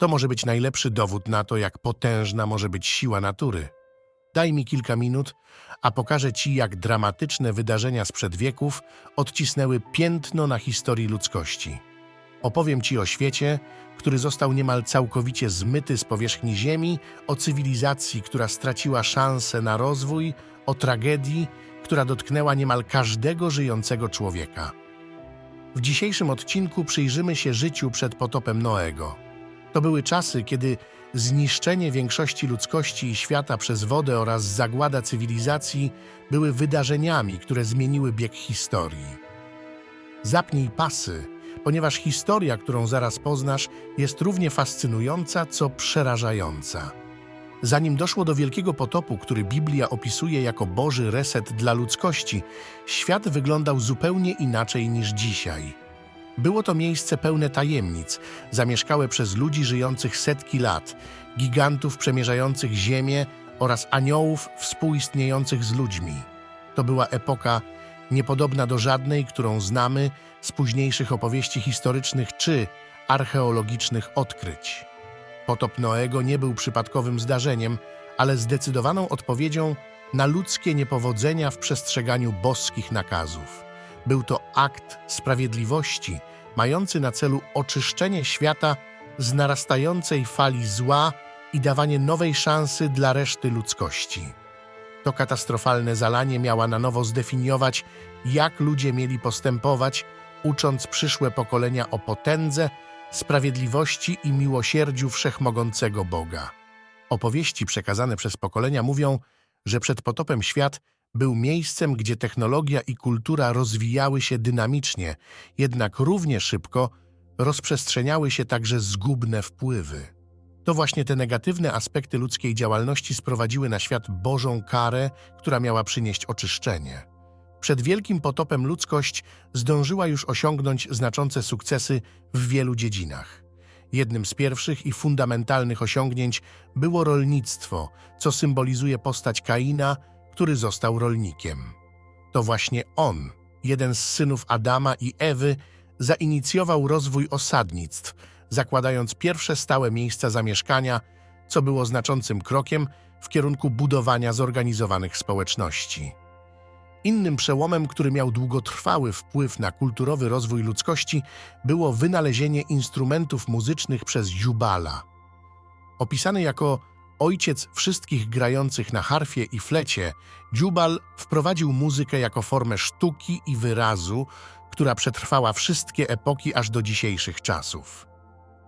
To może być najlepszy dowód na to, jak potężna może być siła natury. Daj mi kilka minut, a pokażę Ci, jak dramatyczne wydarzenia sprzed wieków odcisnęły piętno na historii ludzkości. Opowiem Ci o świecie, który został niemal całkowicie zmyty z powierzchni Ziemi, o cywilizacji, która straciła szansę na rozwój, o tragedii, która dotknęła niemal każdego żyjącego człowieka. W dzisiejszym odcinku przyjrzymy się życiu przed potopem Noego. To były czasy, kiedy zniszczenie większości ludzkości i świata przez wodę oraz zagłada cywilizacji były wydarzeniami, które zmieniły bieg historii. Zapnij pasy, ponieważ historia, którą zaraz poznasz, jest równie fascynująca, co przerażająca. Zanim doszło do wielkiego potopu, który Biblia opisuje jako Boży reset dla ludzkości, świat wyglądał zupełnie inaczej niż dzisiaj. Było to miejsce pełne tajemnic, zamieszkałe przez ludzi żyjących setki lat, gigantów przemierzających ziemię oraz aniołów współistniejących z ludźmi. To była epoka niepodobna do żadnej, którą znamy z późniejszych opowieści historycznych czy archeologicznych odkryć. Potop Noego nie był przypadkowym zdarzeniem, ale zdecydowaną odpowiedzią na ludzkie niepowodzenia w przestrzeganiu boskich nakazów. Był to akt sprawiedliwości, mający na celu oczyszczenie świata z narastającej fali zła i dawanie nowej szansy dla reszty ludzkości. To katastrofalne zalanie miała na nowo zdefiniować, jak ludzie mieli postępować, ucząc przyszłe pokolenia o potędze, sprawiedliwości i miłosierdziu wszechmogącego Boga. Opowieści przekazane przez pokolenia mówią, że przed potopem świat był miejscem, gdzie technologia i kultura rozwijały się dynamicznie, jednak równie szybko rozprzestrzeniały się także zgubne wpływy. To właśnie te negatywne aspekty ludzkiej działalności sprowadziły na świat Bożą karę, która miała przynieść oczyszczenie. Przed wielkim potopem ludzkość zdążyła już osiągnąć znaczące sukcesy w wielu dziedzinach. Jednym z pierwszych i fundamentalnych osiągnięć było rolnictwo, co symbolizuje postać Kaina, który został rolnikiem. To właśnie on, jeden z synów Adama i Ewy, zainicjował rozwój osadnictw, zakładając pierwsze stałe miejsca zamieszkania, co było znaczącym krokiem w kierunku budowania zorganizowanych społeczności. Innym przełomem, który miał długotrwały wpływ na kulturowy rozwój ludzkości, było wynalezienie instrumentów muzycznych przez Jubala. Opisany jako ojciec wszystkich grających na harfie i flecie, Jubal wprowadził muzykę jako formę sztuki i wyrazu, która przetrwała wszystkie epoki aż do dzisiejszych czasów.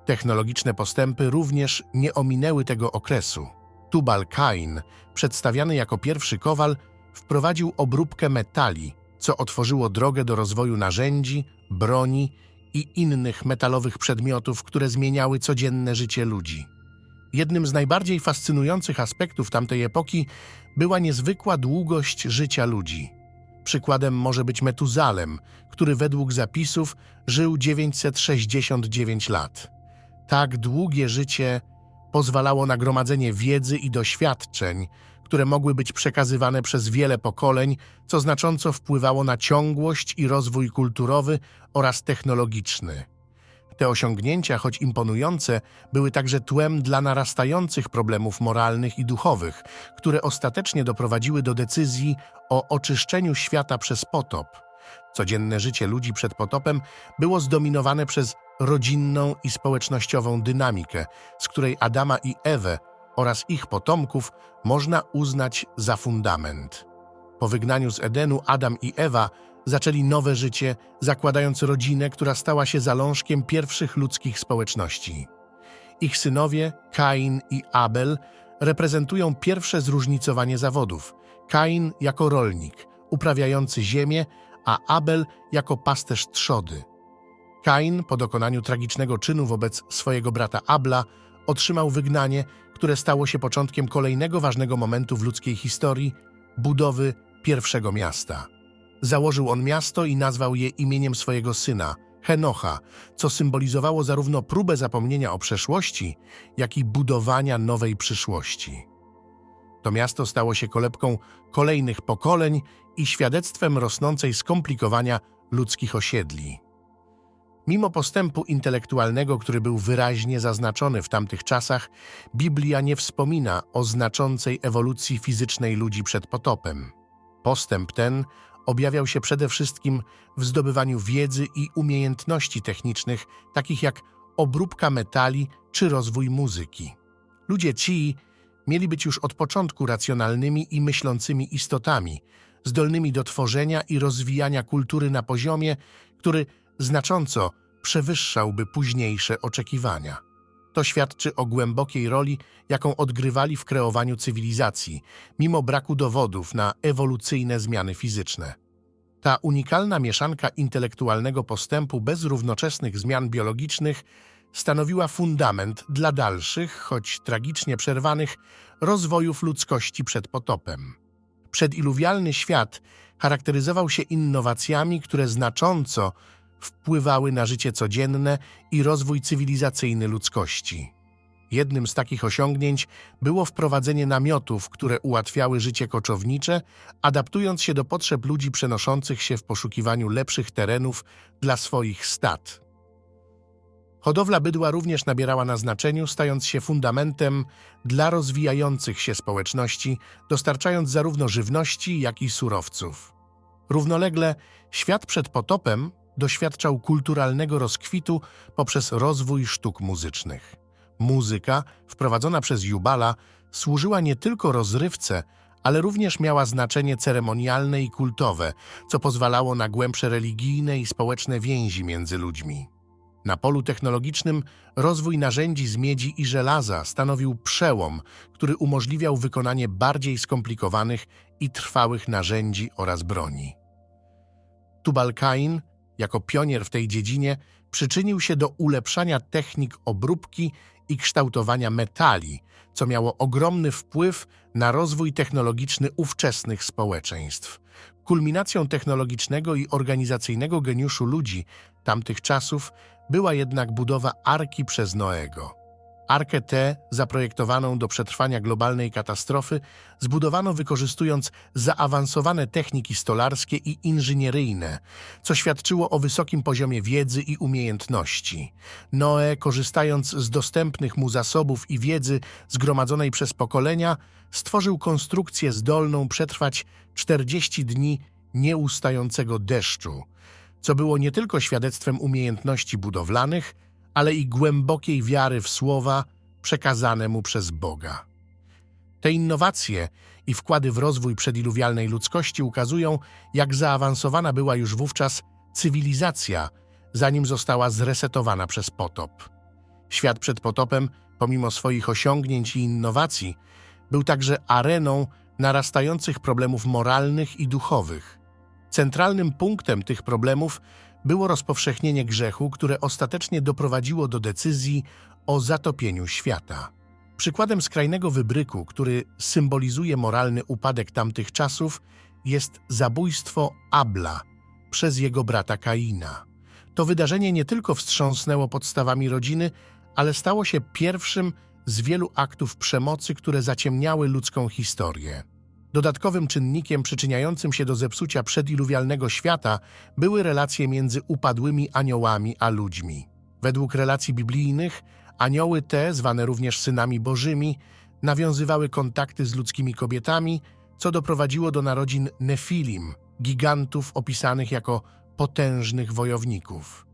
Technologiczne postępy również nie ominęły tego okresu. Tubal Cain, przedstawiany jako pierwszy kowal, wprowadził obróbkę metali, co otworzyło drogę do rozwoju narzędzi, broni i innych metalowych przedmiotów, które zmieniały codzienne życie ludzi. Jednym z najbardziej fascynujących aspektów tamtej epoki była niezwykła długość życia ludzi. Przykładem może być Metuzalem, który według zapisów żył 969 lat. Tak długie życie pozwalało na gromadzenie wiedzy i doświadczeń, które mogły być przekazywane przez wiele pokoleń, co znacząco wpływało na ciągłość i rozwój kulturowy oraz technologiczny. Te osiągnięcia, choć imponujące, były także tłem dla narastających problemów moralnych i duchowych, które ostatecznie doprowadziły do decyzji o oczyszczeniu świata przez potop. Codzienne życie ludzi przed potopem było zdominowane przez rodzinną i społecznościową dynamikę, z której Adama i Ewę oraz ich potomków można uznać za fundament. Po wygnaniu z Edenu Adam i Ewa zaczęli nowe życie, zakładając rodzinę, która stała się zalążkiem pierwszych ludzkich społeczności. Ich synowie, Kain i Abel, reprezentują pierwsze zróżnicowanie zawodów. Kain jako rolnik, uprawiający ziemię, a Abel jako pasterz trzody. Kain, po dokonaniu tragicznego czynu wobec swojego brata Abla, otrzymał wygnanie, które stało się początkiem kolejnego ważnego momentu w ludzkiej historii budowy pierwszego miasta. Założył on miasto i nazwał je imieniem swojego syna, Henocha, co symbolizowało zarówno próbę zapomnienia o przeszłości, jak i budowania nowej przyszłości. To miasto stało się kolebką kolejnych pokoleń i świadectwem rosnącej skomplikowania ludzkich osiedli. Mimo postępu intelektualnego, który był wyraźnie zaznaczony w tamtych czasach, Biblia nie wspomina o znaczącej ewolucji fizycznej ludzi przed potopem. Postęp ten objawiał się przede wszystkim w zdobywaniu wiedzy i umiejętności technicznych, takich jak obróbka metali czy rozwój muzyki. Ludzie ci mieli być już od początku racjonalnymi i myślącymi istotami, zdolnymi do tworzenia i rozwijania kultury na poziomie, który znacząco przewyższałby późniejsze oczekiwania. To świadczy o głębokiej roli, jaką odgrywali w kreowaniu cywilizacji, mimo braku dowodów na ewolucyjne zmiany fizyczne. Ta unikalna mieszanka intelektualnego postępu bez równoczesnych zmian biologicznych stanowiła fundament dla dalszych, choć tragicznie przerwanych, rozwojów ludzkości przed potopem. Przediluwialny świat charakteryzował się innowacjami, które znacząco wpływały na życie codzienne i rozwój cywilizacyjny ludzkości. Jednym z takich osiągnięć było wprowadzenie namiotów, które ułatwiały życie koczownicze, adaptując się do potrzeb ludzi przenoszących się w poszukiwaniu lepszych terenów dla swoich stad. Hodowla bydła również nabierała na znaczeniu, stając się fundamentem dla rozwijających się społeczności, dostarczając zarówno żywności, jak i surowców. Równolegle świat przed potopem doświadczał kulturalnego rozkwitu poprzez rozwój sztuk muzycznych. Muzyka, wprowadzona przez Jubala, służyła nie tylko rozrywce, ale również miała znaczenie ceremonialne i kultowe, co pozwalało na głębsze religijne i społeczne więzi między ludźmi. Na polu technologicznym rozwój narzędzi z miedzi i żelaza stanowił przełom, który umożliwiał wykonanie bardziej skomplikowanych i trwałych narzędzi oraz broni. Tubal-Kain, jako pionier w tej dziedzinie, przyczynił się do ulepszania technik obróbki i kształtowania metali, co miało ogromny wpływ na rozwój technologiczny ówczesnych społeczeństw. Kulminacją technologicznego i organizacyjnego geniuszu ludzi tamtych czasów była jednak budowa Arki przez Noego. Arkę tę, zaprojektowaną do przetrwania globalnej katastrofy, zbudowano wykorzystując zaawansowane techniki stolarskie i inżynieryjne, co świadczyło o wysokim poziomie wiedzy i umiejętności. Noe, korzystając z dostępnych mu zasobów i wiedzy zgromadzonej przez pokolenia, stworzył konstrukcję zdolną przetrwać 40 dni nieustającego deszczu, co było nie tylko świadectwem umiejętności budowlanych, ale i głębokiej wiary w słowa przekazane mu przez Boga. Te innowacje i wkłady w rozwój przediluwialnej ludzkości ukazują, jak zaawansowana była już wówczas cywilizacja, zanim została zresetowana przez potop. Świat przed potopem, pomimo swoich osiągnięć i innowacji, był także areną narastających problemów moralnych i duchowych. Centralnym punktem tych problemów było rozpowszechnienie grzechu, które ostatecznie doprowadziło do decyzji o zatopieniu świata. Przykładem skrajnego wybryku, który symbolizuje moralny upadek tamtych czasów, jest zabójstwo Abla przez jego brata Kaina. To wydarzenie nie tylko wstrząsnęło podstawami rodziny, ale stało się pierwszym z wielu aktów przemocy, które zaciemniały ludzką historię. Dodatkowym czynnikiem przyczyniającym się do zepsucia przediluwialnego świata były relacje między upadłymi aniołami a ludźmi. Według relacji biblijnych, anioły te, zwane również synami bożymi, nawiązywały kontakty z ludzkimi kobietami, co doprowadziło do narodzin Nefilim, gigantów opisanych jako potężnych wojowników.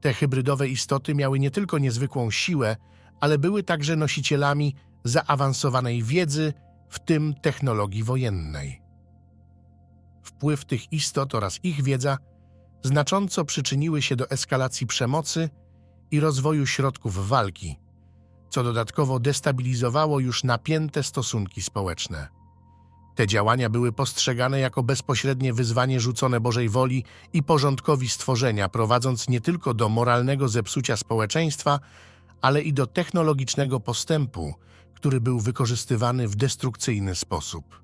Te hybrydowe istoty miały nie tylko niezwykłą siłę, ale były także nosicielami zaawansowanej wiedzy, w tym technologii wojennej. Wpływ tych istot oraz ich wiedza znacząco przyczyniły się do eskalacji przemocy i rozwoju środków walki, co dodatkowo destabilizowało już napięte stosunki społeczne. Te działania były postrzegane jako bezpośrednie wyzwanie rzucone Bożej woli i porządkowi stworzenia, prowadząc nie tylko do moralnego zepsucia społeczeństwa, ale i do technologicznego postępu, który był wykorzystywany w destrukcyjny sposób.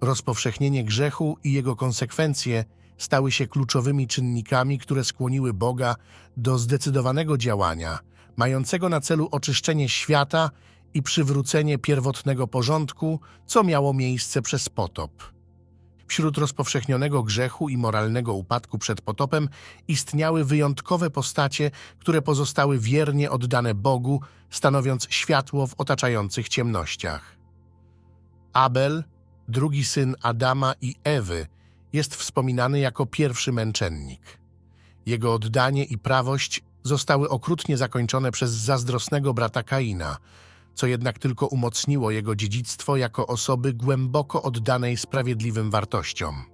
Rozpowszechnienie grzechu i jego konsekwencje stały się kluczowymi czynnikami, które skłoniły Boga do zdecydowanego działania, mającego na celu oczyszczenie świata i przywrócenie pierwotnego porządku, co miało miejsce przez potop. Wśród rozpowszechnionego grzechu i moralnego upadku przed potopem istniały wyjątkowe postacie, które pozostały wiernie oddane Bogu, stanowiąc światło w otaczających ciemnościach. Abel, drugi syn Adama i Ewy, jest wspominany jako pierwszy męczennik. Jego oddanie i prawość zostały okrutnie zakończone przez zazdrosnego brata Kaina, co jednak tylko umocniło jego dziedzictwo jako osoby głęboko oddanej sprawiedliwym wartościom.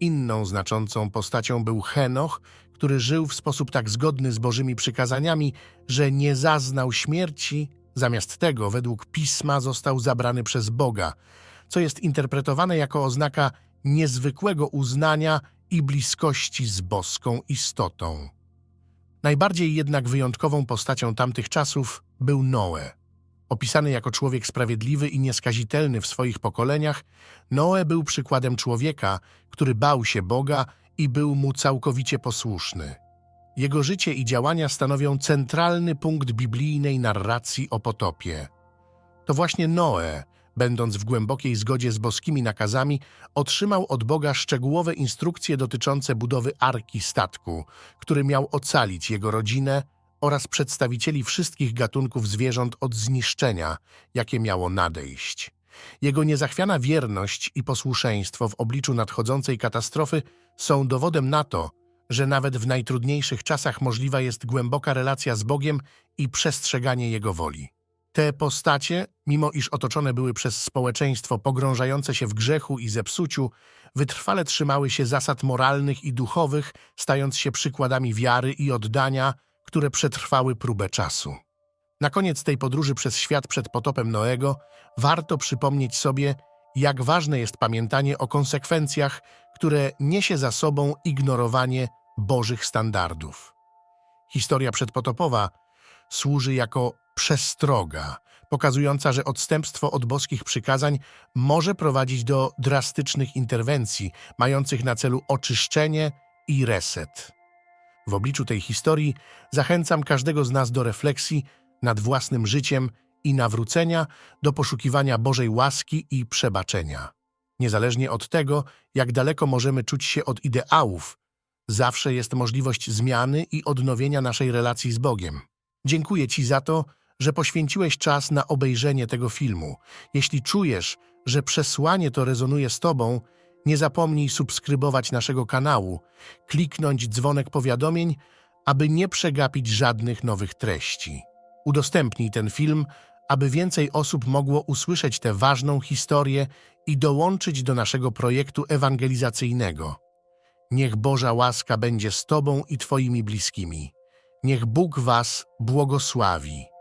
Inną znaczącą postacią był Henoch, który żył w sposób tak zgodny z Bożymi przykazaniami, że nie zaznał śmierci, zamiast tego według Pisma został zabrany przez Boga, co jest interpretowane jako oznaka niezwykłego uznania i bliskości z boską istotą. Najbardziej jednak wyjątkową postacią tamtych czasów był Noe. Opisany jako człowiek sprawiedliwy i nieskazitelny w swoich pokoleniach, Noe był przykładem człowieka, który bał się Boga i był mu całkowicie posłuszny. Jego życie i działania stanowią centralny punkt biblijnej narracji o potopie. To właśnie Noe, będąc w głębokiej zgodzie z boskimi nakazami, otrzymał od Boga szczegółowe instrukcje dotyczące budowy arki statku, który miał ocalić jego rodzinę oraz przedstawicieli wszystkich gatunków zwierząt od zniszczenia, jakie miało nadejść. Jego niezachwiana wierność i posłuszeństwo w obliczu nadchodzącej katastrofy są dowodem na to, że nawet w najtrudniejszych czasach możliwa jest głęboka relacja z Bogiem i przestrzeganie Jego woli. Te postacie, mimo iż otoczone były przez społeczeństwo pogrążające się w grzechu i zepsuciu, wytrwale trzymały się zasad moralnych i duchowych, stając się przykładami wiary i oddania, które przetrwały próbę czasu. Na koniec tej podróży przez świat przed potopem Noego warto przypomnieć sobie, jak ważne jest pamiętanie o konsekwencjach, które niesie za sobą ignorowanie Bożych standardów. Historia przedpotopowa służy jako przestroga, pokazująca, że odstępstwo od boskich przykazań może prowadzić do drastycznych interwencji, mających na celu oczyszczenie i reset. W obliczu tej historii zachęcam każdego z nas do refleksji nad własnym życiem i nawrócenia, do poszukiwania Bożej łaski i przebaczenia. Niezależnie od tego, jak daleko możemy czuć się od ideałów, zawsze jest możliwość zmiany i odnowienia naszej relacji z Bogiem. Dziękuję Ci za to, że poświęciłeś czas na obejrzenie tego filmu. Jeśli czujesz, że przesłanie to rezonuje z Tobą, nie zapomnij subskrybować naszego kanału, kliknąć dzwonek powiadomień, aby nie przegapić żadnych nowych treści. Udostępnij ten film, aby więcej osób mogło usłyszeć tę ważną historię i dołączyć do naszego projektu ewangelizacyjnego. Niech Boża łaska będzie z Tobą i Twoimi bliskimi. Niech Bóg Was błogosławi.